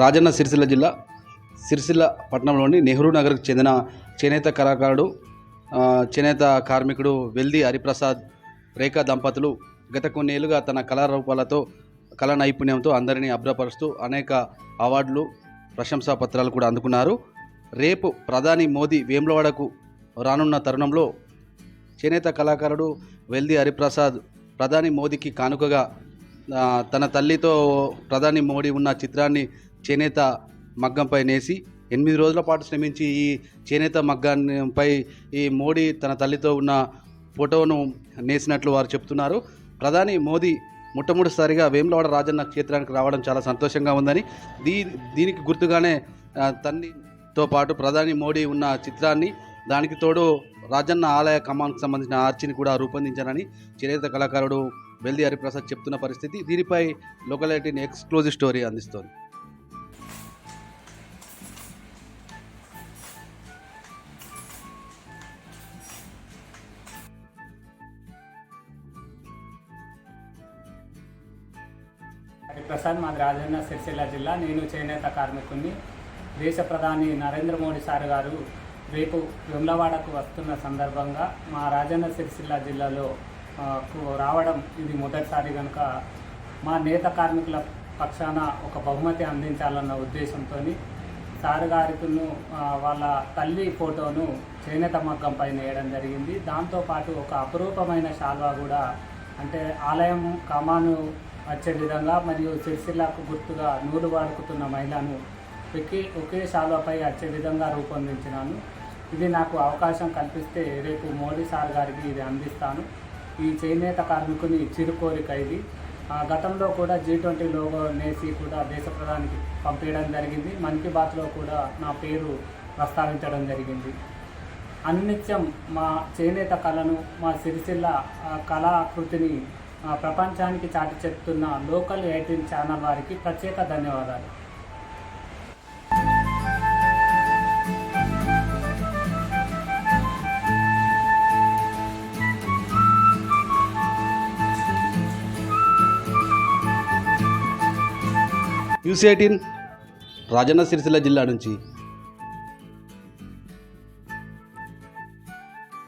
రాజన్న సిరిసిల్ల జిల్లా సిరిసిల్ల పట్టణంలోని నెహ్రూ నగర్కు చెందిన చేనేత కళాకారుడు చేనేత కార్మికుడు వెల్ది హరిప్రసాద్ రేఖా దంపతులు గత కొన్నేళ్ళుగా తన కళారూపాలతో కళా నైపుణ్యంతో అందరినీ అభ్రపరుస్తూ అనేక అవార్డులు ప్రశంసా పత్రాలు కూడా అందుకున్నారు. రేపు ప్రధాని మోదీ వేములవాడకు రానున్న తరుణంలో చేనేత కళాకారుడు వెల్ది హరిప్రసాద్ ప్రధాని మోదీకి కానుకగా తన తల్లితో ప్రధాని మోడీ ఉన్న చిత్రాన్ని చేనేత మగ్గంపై నేసి ఎనిమిది రోజుల పాటు శ్రమించి ఈ చేనేత మగ్గంపై ఈ మోడీ తన తల్లితో ఉన్న ఫోటోను నేసినట్లు వారు చెప్తున్నారు. ప్రధాని మోదీ మొట్టమొదటిసారిగా వేములవాడ రాజన్న క్షేత్రానికి రావడం చాలా సంతోషంగా ఉందని దీ దీనికి గుర్తుగానే తన్నితో పాటు ప్రధాని మోడీ ఉన్న చిత్రాన్ని దానికి తోడు రాజన్న ఆలయ కమాన్కి సంబంధించిన ఆర్చిని కూడా రూపొందించారని చేనేత కళాకారుడు వెల్ది హరిప్రసాద్ చెప్తున్న పరిస్థితి. దీనిపై లోకల్ ఎక్స్క్లూజివ్ స్టోరీ అందిస్తోంది. హరిప్రసాద్ మాది రాజన్న సిరిసిల్ల జిల్లా. నేను చేనేత కార్మికుడిని దేశ ప్రధాని నరేంద్ర మోడీ సార్ గారు రేపు వెమ్లవాడకు వస్తున్న సందర్భంగా మా రాజన్న సిరిసిల్ల జిల్లాలో రావడం ఇది మొదటిసారి కనుక మా నేత కార్మికుల పక్షాన ఒక బహుమతి అందించాలన్న ఉద్దేశంతో సార్ గారికును వాళ్ళ తల్లి ఫోటోను చేనేత మగ్గం పైన వేయడం జరిగింది. దాంతోపాటు ఒక అపురూపమైన శాల్వా కూడా అంటే ఆలయం కమాను వచ్చే విధంగా మరియు సిరిసిల్లాకు గుర్తుగా నూలు వాడుకుతున్న మహిళను ఒకే ఒకే శాలువపై వచ్చే విధంగా రూపొందించినాను. ఇది నాకు అవకాశం కల్పిస్తే రేపు మోడీ సార్ గారికి ఇది అందిస్తాను. ఈ చేనేత కార్మికుని చిరుకోరిక ఇది. ఆ, గతంలో కూడా జీ ట్వంటీ లోగో నేసి కూడా దేశ ప్రధానికి పంపించడం జరిగింది. మన్ కీ బాత్లో కూడా నా పేరు ప్రస్తావించడం జరిగింది. అన్నిత్యం మా చేనేత కళను మా సిరిసిల్ల కళాకృతిని ప్రపంచానికి చాటి చెప్తున్న లోకల్ ఎయిటీన్ ఛానల్ వారికి ప్రత్యేక ధన్యవాదాలు. యూసీ ఎయిటీన్ రాజన్న సిరిసిల్ల జిల్లా నుంచి